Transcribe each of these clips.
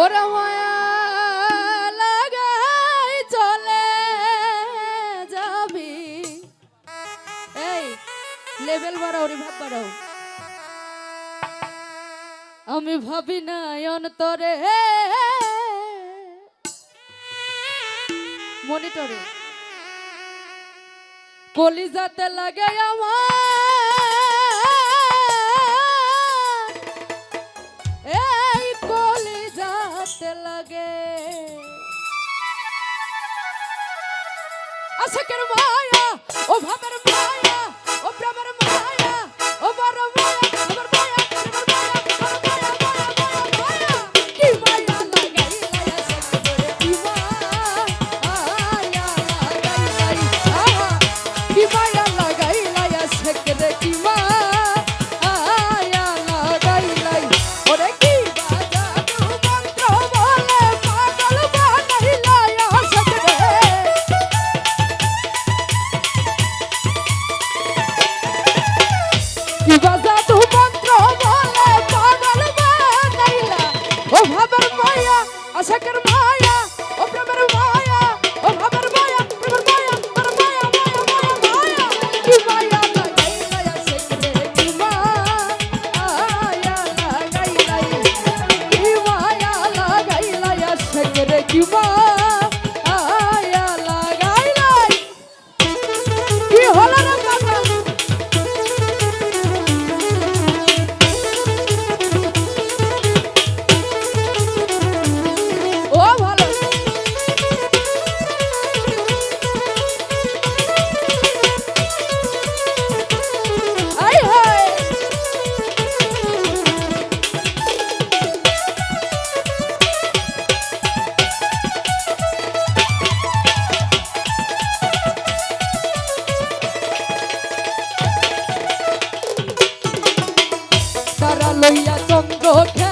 ওরা মায়া লাগাই চলে যাবি। এই, লেভেল বাড়াও রে ভাব বাড়াও। আমি ভাবি না অন্তরে। মনিটরে। কলিজাতে লাগে আমার Take it, take it, y vas সঙ্গ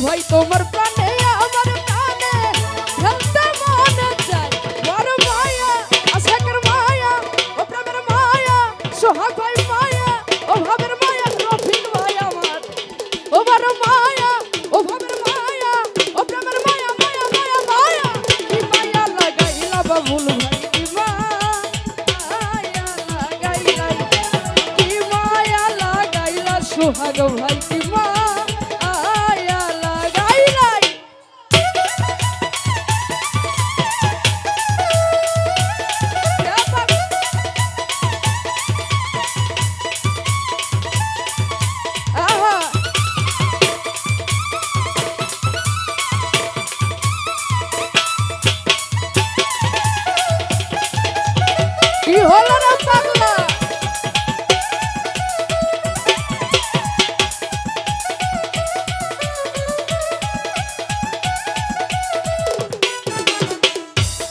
ভয় তোমার প্রাণে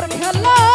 por mi calor.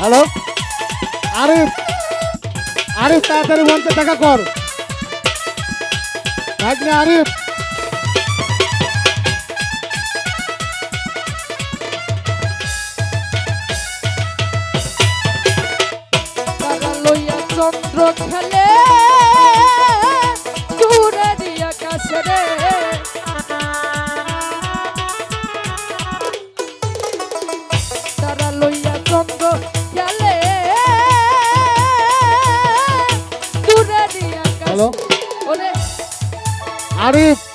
Hello? Arif Arif তাড়াতাড়ি মঞ্চে দেখা কর। ভাগ্নে আরিফ চন্দ্র খেলে দূরে কাছে রে। Arif.